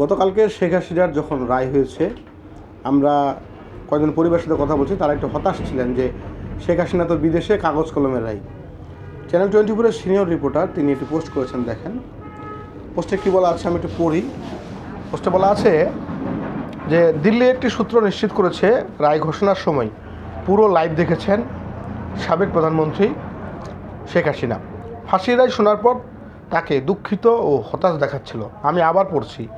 গতকালকে শেখ হাসিনার যখন রায় হয়েছে, আমরা কয়েকজন পরিবারের সাথে কথা বলছি, তারা একটু হতাশ ছিলেন যে শেখ হাসিনা তো বিদেশে কাগজ কলমের রায়। চ্যানেল টোয়েন্টি ফোরের সিনিয়র রিপোর্টার তিনি একটি পোস্ট করেছেন, দেখেন। পোস্টে কী বলা আছে, আমি একটু পড়ি। পোস্টে বলা আছে যে, দিল্লি একটি সূত্র নিশ্চিত করেছে, রায় ঘোষণার সময় পুরো লাইভ দেখেছেন সাবেক প্রধানমন্ত্রী শেখ হাসিনা। ফাঁসির রায় শোনার পর তাকে দুঃখিত ও হতাশ দেখাচ্ছিল। আমি আবার পড়ছি।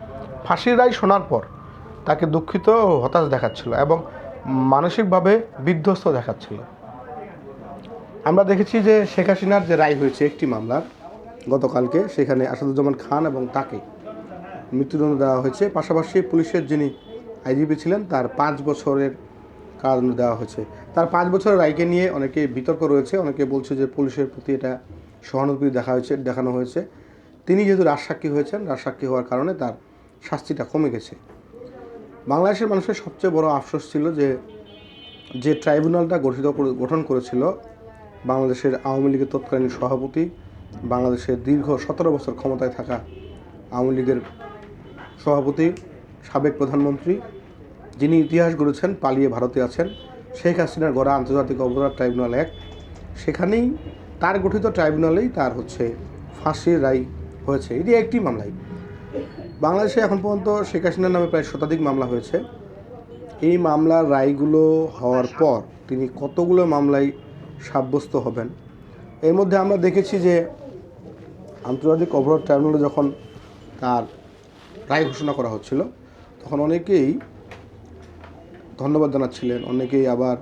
ফাঁসির রায় শোনার পর তাকে দুঃখিত ও হতাশ দেখাচ্ছিল এবং মানসিকভাবে বিধ্বস্ত দেখাচ্ছিল। আমরা দেখেছি যে শেখ হাসিনার যে রায় হয়েছে একটি মামলার, গতকালকে সেখানে আসাদুজ্জামান খান এবং তাকে মৃত্যুদণ্ড দেওয়া হয়েছে। পাশাপাশি পুলিশের যিনি আইজিপি ছিলেন, তার পাঁচ বছরের কারাদণ্ড দেওয়া হয়েছে। তার পাঁচ বছরের রায়কে নিয়ে অনেকে বিতর্ক রয়েছে, অনেকে বলছে যে পুলিশের প্রতি এটা সহানুভূতি দেখা হয়েছে, দেখানো হয়েছে। তিনি যেহেতু রাজসাক্ষী হয়েছেন, রাজসাক্ষী হওয়ার কারণে তার শাস্তিটা কমে গেছে। বাংলাদেশের মানুষের সবচেয়ে বড় আফসোস ছিল যে যে ট্রাইব্যুনালটা গঠিত গঠন করেছিল বাংলাদেশের আওয়ামী লীগের তৎকালীন সভাপতি, বাংলাদেশের দীর্ঘ সতেরো বছর ক্ষমতায় থাকা আওয়ামী লীগের সভাপতি, সাবেক প্রধানমন্ত্রী, যিনি ইতিহাস গড়েছেন, পালিয়ে ভারতে আছেন, শেখ হাসিনার গড়া আন্তর্জাতিক অপরাধ ট্রাইব্যুনাল এক। সেখানেই তার গঠিত ট্রাইব্যুনালেই তার হচ্ছে ফাঁসির রায় হয়েছে। এটি একটি মামলাই বাংলাদেশে এখন পর্যন্ত শেখ হাসিনার নামে প্রায় শতাধিক মামলা হয়েছে। এই মামলার রায়গুলো হওয়ার পর তিনি কতগুলো মামলায় সাব্যস্ত হবেন? এর মধ্যে আমরা দেখেছি যে আন্তর্জাতিক অপরাধ ট্রাইব্যুনালে যখন তার রায় ঘোষণা করা হচ্ছিল, তখন অনেকেই ধন্যবাদ জানাচ্ছিলেন, অনেকেই আবার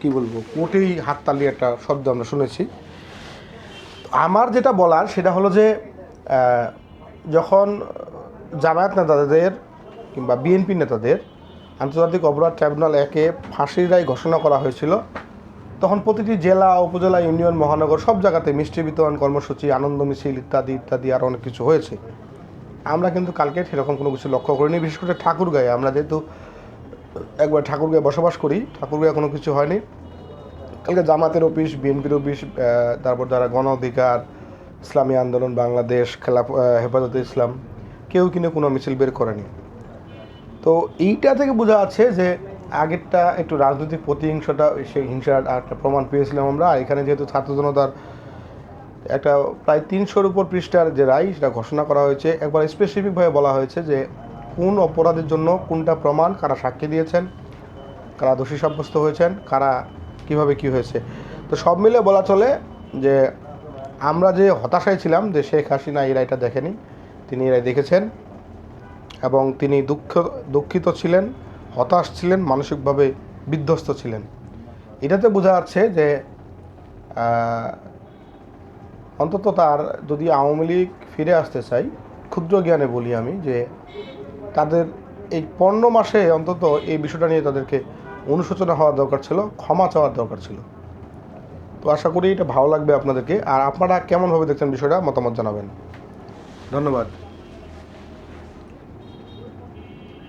কি বলব কোটেই হাততালি একটা শব্দ আমরা শুনেছি। আমার যেটা বলার সেটা হলো যে যখন জামায়াত নেতাদের কিংবা বিএনপি নেতাদের আন্তর্জাতিক অপরাধ ট্রাইব্যুনাল একে ফাঁসির রায় ঘোষণা করা হয়েছিল। তখন প্রতিটি জেলা, উপজেলা, ইউনিয়ন, মহানগর সব জায়গাতে মিষ্টি বিতরণ কর্মসূচি, আনন্দ মিছিল ইত্যাদি ইত্যাদি আরও অনেক কিছু হয়েছে। আমরা কিন্তু কালকে সেরকম কোনো কিছু লক্ষ্য করিনি, বিশেষ করে ঠাকুরগাঁয়ে। আমরা যেহেতু একবার ঠাকুরগাঁয়ে বসবাস করি, ঠাকুরগাঁয়ে কোনো কিছু হয়নি। কালকে জামাতের অফিস, বিএনপির অফিস তারপর যারা গণ অধিকার, ইসলামী আন্দোলন, বাংলাদেশ খেলা হেফাজতে ইসলাম কেউ কিনে কোনো মিছিল বের করেনি। তো এইটা থেকে বোঝা যাচ্ছে যে আগেরটা একটু রাজনৈতিক প্রতিহিংসাটা, সেই হিংসার একটা প্রমাণ পেয়েছিলাম আমরা। আর এখানে যেহেতু ছাত্র জনতার একটা প্রায় তিনশোর উপর পৃষ্ঠার যে রায়, সেটা ঘোষণা করা হয়েছে। একবার স্পেসিফিকভাবে বলা হয়েছে যে কোন অপরাধের জন্য কোনটা প্রমাণ, কারা সাক্ষী দিয়েছেন, কারা দোষী সাব্যস্ত হয়েছেন, কারা কীভাবে কি হয়েছে। তো সব মিলে বলা চলে যে আমরা যে হতাশায় ছিলাম যে শেখ হাসিনা এই রায়টা দেখেনি তিনি এই রায় দেখেছেন এবং তিনি দুঃখ, দুঃখিত ছিলেন, হতাশ ছিলেন, মানসিকভাবে বিধ্বস্ত ছিলেন। এটাতে বোঝা যাচ্ছে যে অন্তত তার যদি আওয়ামী লীগ ফিরে আসতে চাই, ক্ষুদ্র জ্ঞানে বলি আমি যে, তাদের এই পনেরো মাসে অন্তত এই বিষয়টা নিয়ে তাদেরকে অনুশোচনা হওয়া দরকার ছিল, ক্ষমা চাওয়ার দরকার ছিল। তো আশা করি এটা ভালো লাগবে আপনাদেরকে। আর আপনারা কেমনভাবে দেখছেন বিষয়টা, মতামত জানাবেন। ধন্যবাদ।